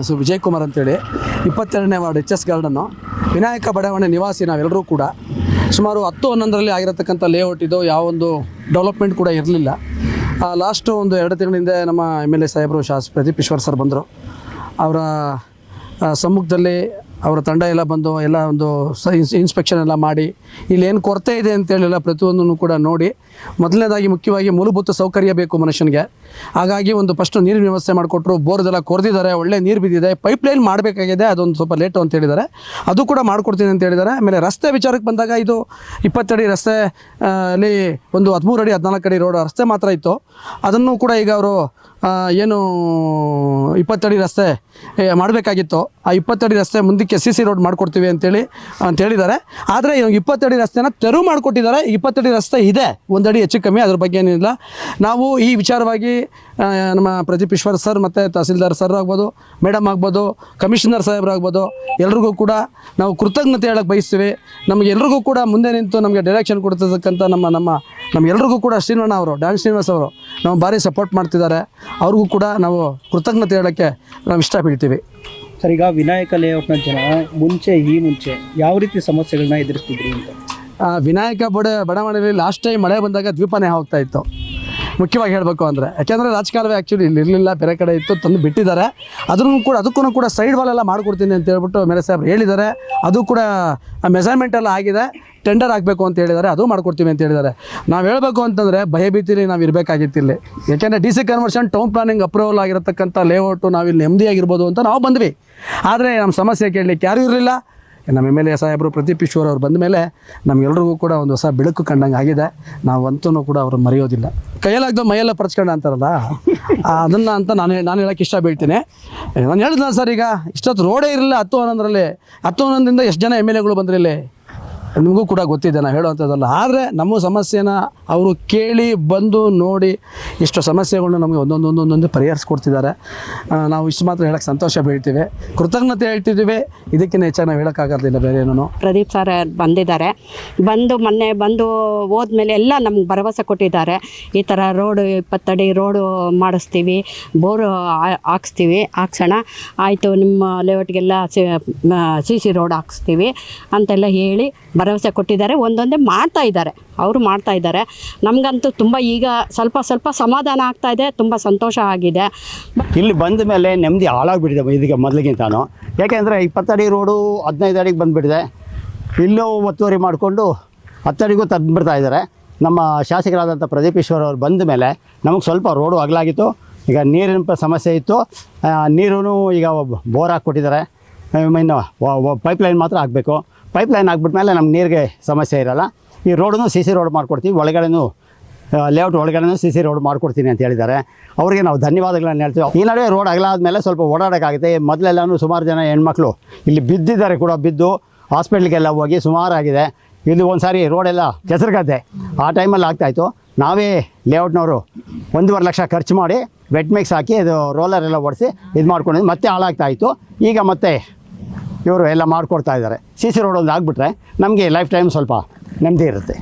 ಹೆಸರು ವಿಜಯ್ ಕುಮಾರ್ ಅಂತೇಳಿ, ಇಪ್ಪತ್ತೆರಡನೇ ವಾರ್ಡ್ ಎಚ್ ಎಸ್ ಗಾರ್ಡನ್ನು ವಿನಾಯಕ ಬಡಾವಣೆ ನಿವಾಸಿ ನಾವೆಲ್ಲರೂ ಕೂಡ ಸುಮಾರು ಹತ್ತು ಹನ್ನೊಂದರಲ್ಲಿ ಆಗಿರತಕ್ಕಂಥ ಲೇಔಟ್ ಇದು, ಯಾವ ಒಂದು ಡೆವಲಪ್ಮೆಂಟ್ ಕೂಡ ಇರಲಿಲ್ಲ. ಲಾಸ್ಟು ಒಂದು ಎರಡು ತಿಂಗಳ ಹಿಂದೆ ನಮ್ಮ ಎಂ ಎಲ್ ಎ ಸಾಹೇಬರು ಶಾಸ್ ಪ್ರದೀಪ್ ಈಶ್ವರ್ ಸರ್ ಬಂದರು. ಅವರ ಸಮ್ಮುಖದಲ್ಲಿ ಅವರ ತಂಡ ಎಲ್ಲ ಬಂದು ಎಲ್ಲ ಒಂದು ಸ ಇನ್ಸ್ ಇನ್ಸ್ಪೆಕ್ಷನ್ ಎಲ್ಲ ಮಾಡಿ, ಇಲ್ಲಿ ಏನು ಕೊರತೆ ಇದೆ ಅಂತೇಳಿ ಎಲ್ಲ ಪ್ರತಿಯೊಂದನ್ನು ಕೂಡ ನೋಡಿ, ಮೊದಲನೇದಾಗಿ ಮುಖ್ಯವಾಗಿ ಮೂಲಭೂತ ಸೌಕರ್ಯ ಬೇಕು ಮನುಷ್ಯನಿಗೆ. ಹಾಗಾಗಿ ಒಂದು ಫಸ್ಟ್ ನೀರಿನ ವ್ಯವಸ್ಥೆ ಮಾಡಿಕೊಟ್ರು, ಬೋರ್ದೆಲ್ಲ ಕೊರೆದಿದ್ದಾರೆ, ಒಳ್ಳೆ ನೀರು ಬಿದ್ದಿದೆ ಪೈಪ್ ಲೈನ್ ಮಾಡಬೇಕಾಗಿದೆ, ಅದೊಂದು ಸ್ವಲ್ಪ ಲೇಟು ಅಂತ ಹೇಳಿದ್ದಾರೆ. ಅದು ಕೂಡ ಮಾಡಿಕೊಡ್ತೀನಿ ಅಂತ ಹೇಳಿದ್ದಾರೆ. ಆಮೇಲೆ ರಸ್ತೆ ವಿಚಾರಕ್ಕೆ ಬಂದಾಗ ಇದು ಇಪ್ಪತ್ತಡಿ ರಸ್ತೆ ಅಲ್ಲಿ ಒಂದು ಹದಿಮೂರು ಅಡಿ ಹದಿನಾಲ್ಕು ಅಡಿ ರೋಡ್ ರಸ್ತೆ ಮಾತ್ರ ಇತ್ತು. ಅದನ್ನು ಕೂಡ ಈಗ ಅವರು ಏನು ಇಪ್ಪತ್ತಡಿ ರಸ್ತೆ ಮಾಡಬೇಕಾಗಿತ್ತು. ಆ ಇಪ್ಪತ್ತಡಿ ರಸ್ತೆ ಮುಂದಕ್ಕೆ ಸಿ ಸಿ ರೋಡ್ ಮಾಡಿಕೊಡ್ತೀವಿ ಅಂತೇಳಿ ಅಂತ ಹೇಳಿದ್ದಾರೆ. ಆದರೆ ಇವಾಗ ಇಪ್ಪತ್ತಡಿ ರಸ್ತೆನ ತೆರವು ಮಾಡಿಕೊಟ್ಟಿದ್ದಾರೆ. ಇಪ್ಪತ್ತಡಿ ರಸ್ತೆ ಇದೆ. ಒಂದಡಿ ಹೆಚ್ಚು ಕಮ್ಮಿ, ಅದ್ರ ಬಗ್ಗೆ ಏನಿಲ್ಲ. ನಾವು ಈ ವಿಚಾರವಾಗಿ ನಮ್ಮ ಪ್ರದೀಪ್ ಈಶ್ವರ್ ಸರ್ ಮತ್ತು ತಹಸೀಲ್ದಾರ್ ಸರ್ ಆಗ್ಬೋದು ಮೇಡಮ್ ಆಗ್ಬೋದು ಕಮಿಷನರ್ ಸಾಹೇಬ್ರಾಗ್ಬೋದು ಎಲ್ರಿಗೂ ಕೂಡ ನಾವು ಕೃತಜ್ಞತೆ ಹೇಳಕ್ಕೆ ಬಯಸ್ತೀವಿ. ನಮಗೆಲ್ರಿಗೂ ಕೂಡ ಮುಂದೆ ನಿಂತು ನಮಗೆ ಡೈರೆಕ್ಷನ್ ಕೊಡ್ತಿರ್ತಕ್ಕಂಥ ನಮ್ಮ ನಮ್ಮ ನಮಗೆಲ್ರಿಗೂ ಕೂಡ ಶ್ರೀನಿವಾಣ ಅವರು ಡ್ಯಾನ್ ಶ್ರೀನಿವಾಸ್ ಅವರು ನಾವು ಭಾರಿ ಸಪೋರ್ಟ್ ಮಾಡ್ತಿದ್ದಾರೆ. ಅವ್ರಿಗೂ ಕೂಡ ನಾವು ಕೃತಜ್ಞತೆ ಹೇಳೋಕ್ಕೆ ನಾವು ಇಷ್ಟಪಡ್ತೀವಿ. ಸರ್ ಈಗ ವಿನಾಯಕ ಲೇಔಟ್ನ ಜನ ಮುಂಚೆ ಈ ಮುಂಚೆ ಯಾವ ರೀತಿ ಸಮಸ್ಯೆಗಳನ್ನ ಎದುರಿಸ್ತಿದ್ರಿ ಅಂತ? ವಿನಾಯಕ ಬಡ ಬಡಾವಣೆಯಲ್ಲಿ ಲಾಸ್ಟ್ ಟೈಮ್ ಮಳೆ ಬಂದಾಗ ದ್ವೀಪನೇ ಹೋಗ್ತಾ ಇತ್ತು. ಮುಖ್ಯವಾಗಿ ಹೇಳಬೇಕು ಅಂದರೆ, ಯಾಕೆಂದರೆ ರಾಜಕಾಲವೇ ಆ್ಯಕ್ಚುಲಿ ಇಲ್ಲಿ ಇರಲಿಲ್ಲ, ಬೇರೆ ಕಡೆ ಇತ್ತು, ತಂದು ಬಿಟ್ಟಿದ್ದಾರೆ. ಅದನ್ನು ಕೂಡ ಅದಕ್ಕೂ ಕೂಡ ಸೈಡ್ ವಾಲ್ ಎಲ್ಲ ಮಾಡಿಕೊಡ್ತೀನಿ ಅಂತ ಹೇಳ್ಬಿಟ್ಟು ಮೇಲೆ ಸಾಹೇಬ್ರು ಹೇಳಿದ್ದಾರೆ. ಅದು ಕೂಡ ಮೆಸರ್ಮೆಂಟ್ ಎಲ್ಲ ಆಗಿದೆ. ಟೆಂಡರ್ ಆಗಬೇಕು ಅಂತ ಹೇಳಿದ್ದಾರೆ. ಅದು ಮಾಡ್ಕೊಡ್ತೀವಿ ಅಂತ ಹೇಳಿದ್ದಾರೆ. ನಾವು ಹೇಳಬೇಕು ಅಂತಂದರೆ ಭಯಭೀತಿಲಿ ನಾವು ಇರಬೇಕಾಗಿತ್ತಿಲ್ಲಿ ಯಾಕೆಂದರೆ D C conversion town planning approval ಆಗಿರತಕ್ಕಂಥ ಲೇಔಟು ನಾವಿಲ್ಲಿ ನೆಮ್ಮದಿಯಾಗಿರ್ಬೋದು ಅಂತ ನಾವು ಬಂದ್ವಿ. ಆದರೆ ನಮ್ಮ ಸಮಸ್ಯೆ ಕೇಳಲಿಕ್ಕೆ ಯಾರೂ ಇರಲಿಲ್ಲ. ನಮ್ಮ ಎಂ ಎಲ್ ಎ ಸಾಹೇಬರು ಪ್ರದೀಪ್ ಈಶ್ವರ್ ಅವ್ರು ಬಂದ ಮೇಲೆ ನಮಗೆಲ್ರಿಗೂ ಕೂಡ ಒಂದು ಹೊಸ ಬೆಳಕು ಕಂಡಂಗೆ ಆಗಿದೆ. ನಾವಂತೂ ಕೂಡ ಅವ್ರು ಮರೆಯೋದಿಲ್ಲ. ಕೈಯಲ್ಲಾಗ್ದು ಮೈಯೆಲ್ಲ ಪರ್ಚ್ಕೊಂಡ ಅಂತಾರಲ್ಲ? ಅದನ್ನು ಅಂತ ನಾನು ನಾನು ಹೇಳಕ್ಕೆ ಇಷ್ಟ ಬೀಳ್ತೀನಿ ನಾನು ಹೇಳಿದ್ನ ಸರ್ ಈಗ, ಇಷ್ಟೊತ್ತು ರೋಡೇ ಇರಲಿಲ್ಲ, ಹತ್ತು ಹನ್ನೊಂದರಲ್ಲಿ. ಹತ್ತು ಹನ್ನೊಂದರಿಂದ ಎಷ್ಟು ಜನ ಎಂ ಎಲ್ ಎಗಳು ಬಂದ್ರು ಇಲ್ಲಿ? ನಿಮಗೂ ಕೂಡ ಗೊತ್ತಿದೆ, ನಾವು ಹೇಳುವಂಥದ್ದಲ್ಲ. ಆದರೆ ನಮ್ಮ ಸಮಸ್ಯೆನ ಅವರು ಕೇಳಿ, ಬಂದು ನೋಡಿ ಇಷ್ಟು ಸಮಸ್ಯೆಗಳನ್ನ ನಮಗೆ ಒಂದೊಂದು ಒಂದೊಂದೊಂದು ಪರಿಹರಿಸ್ಕೊಡ್ತಿದ್ದಾರೆ. ನಾವು ಇಷ್ಟು ಮಾತ್ರ ಹೇಳಕ್ಕೆ ಸಂತೋಷ ಬೀಳ್ತೀವಿ. ಕೃತಜ್ಞತೆ ಹೇಳ್ತಿದ್ದೀವಿ ಇದಕ್ಕಿಂತ ಹೆಚ್ಚಾಗಿ ನಾವು ಹೇಳೋಕ್ಕಾಗೋದಿಲ್ಲ ಬೇರೆ ಏನೂ ಪ್ರದೀಪ್ ಸರ್ ಬಂದಿದ್ದಾರೆ. ಬಂದು ಮೊನ್ನೆ ಬಂದು ಹೋದ್ಮೇಲೆ ಎಲ್ಲ ನಮ್ಗೆ ಭರವಸೆ ಕೊಟ್ಟಿದ್ದಾರೆ. ಈ ಥರ ರೋಡು ಇಪ್ಪತ್ತಡಿ ರೋಡು ಮಾಡಿಸ್ತೀವಿ. ಬೋರು ಹಾಕ್ಸ್ತೀವಿ. ಹಾಕ್ಸೋಣ. ಆಯಿತು, ನಿಮ್ಮ ಲೇಔಟ್ಗೆಲ್ಲ ಸಿ ಸಿ ರೋಡ್ ಹಾಕ್ಸ್ತೀವಿ ಅಂತೆಲ್ಲ ಹೇಳಿ ಭರವಸೆ ಕೊಟ್ಟಿದ್ದಾರೆ, ಒಂದೊಂದೇ ಮಾಡ್ತಾ ಇದ್ದಾರೆ. ಅವರು ಮಾಡ್ತಾ ಇದ್ದಾರೆ. ನಮಗಂತೂ ತುಂಬ ಈಗ ಸ್ವಲ್ಪ ಸ್ವಲ್ಪ ಸಮಾಧಾನ ಆಗ್ತಾ ಇದೆ, ತುಂಬ ಸಂತೋಷ ಆಗಿದೆ. ಇಲ್ಲಿ ಬಂದ ಮೇಲೆ ನೆಮ್ಮದಿ ಹಾಳಾಗ್ಬಿಟ್ಟಿದೆ ಇದಕ್ಕೆ ಮೊದಲಿಗಿಂತಾನು. ಯಾಕೆಂದರೆ ಇಪ್ಪತ್ತಡಿ ರೋಡು ಹದಿನೈದು ಅಡಿಗೆ ಬಂದುಬಿಟ್ಟಿದೆ. ಇಲ್ಲೂ ಒತ್ತುವರಿ ಮಾಡಿಕೊಂಡು ಹತ್ತಡಿಗೂ ತಂದುಬಿಡ್ತಾ ಇದ್ದಾರೆ. ನಮ್ಮ ಶಾಸಕರಾದಂಥ ಪ್ರದೀಪ್ ಈಶ್ವರ್ ಅವರು ಬಂದ ಮೇಲೆ ನಮಗೆ ಸ್ವಲ್ಪ ರೋಡು ಅಗಲಾಗಿತ್ತು ಈಗ ನೀರಿನ ಸಮಸ್ಯೆ ಇತ್ತು. ನೀರು ಈಗ ಬೋರ್ ಹಾಕ್ಕೊಟ್ಟಿದ್ದಾರೆ. ಇನ್ನು ಪೈಪ್ಲೈನ್ ಮಾತ್ರ ಆಗಬೇಕು ಪೈಪ್ಲೈನ್ ಆಗಿಬಿಟ್ಮೇಲೆ ನಮ್ಗೆ ನೀರಿಗೆ ಸಮಸ್ಯೆ ಇರಲ್ಲ. ಈ ರೋಡನ್ನು ಸಿ ಸಿ ರೋಡ್ ಮಾಡ್ಕೊಡ್ತೀವಿ. ಒಳಗಡೆನೂ ಲೇಔಟ್ ಒಳಗಡೆನೂ ಸಿ ಸಿ ರೋಡ್ ಮಾಡ್ಕೊಡ್ತೀನಿ ಅಂತ ಹೇಳಿದ್ದಾರೆ. ಅವರಿಗೆ ನಾವು ಧನ್ಯವಾದಗಳನ್ನು ಹೇಳ್ತೀವಿ. ಈ ನಡುವೆ ರೋಡ್ ಅಗಲಾದ್ಮೇಲೆ ಸ್ವಲ್ಪ ಓಡಾಡೋಕ್ಕಾಗುತ್ತೆ. ಮೊದಲೆಲ್ಲನೂ ಸುಮಾರು ಜನ ಹೆಣ್ಮಕ್ಳು ಇಲ್ಲಿ ಬಿದ್ದಿದ್ದಾರೆ ಕೂಡ, ಬಿದ್ದು ಹಾಸ್ಪಿಟ್ಲಿಗೆಲ್ಲ ಹೋಗಿ ಸುಮಾರಾಗಿದೆ. ಇಲ್ಲಿ ಒಂದು ಸಾರಿ ರೋಡೆಲ್ಲ ಕೆಸರುಗತ್ತೆ ಆ ಟೈಮಲ್ಲಿ ಆಗ್ತಾಯಿತ್ತು ನಾವೇ ಲೇಔಟ್ನವರು ಒಂದೂವರೆ ಲಕ್ಷ ಖರ್ಚು ಮಾಡಿ ವೆಟ್ ಮಿಕ್ಸ್ ಹಾಕಿ ಇದು ರೋಲರ್ ಎಲ್ಲ ಓಡಿಸಿ ಇದು ಮಾಡ್ಕೊಂಡಿದ್ದು ಮತ್ತೆ ಹಾಳಾಗ್ತಾಯಿತ್ತು ಈಗ ಮತ್ತೆ ಇವರು ಎಲ್ಲ ಮಾಡ್ಕೊಡ್ತಾ ಇದ್ದಾರೆ. ಸಿ ಸಿ ರೋಡ್ ಆಗಿಬಿಟ್ರೆ ನಮಗೆ ಲೈಫ್ ಟೈಮ್ ಸ್ವಲ್ಪ ನೆಮ್ಮದಿ ಇರುತ್ತೆ.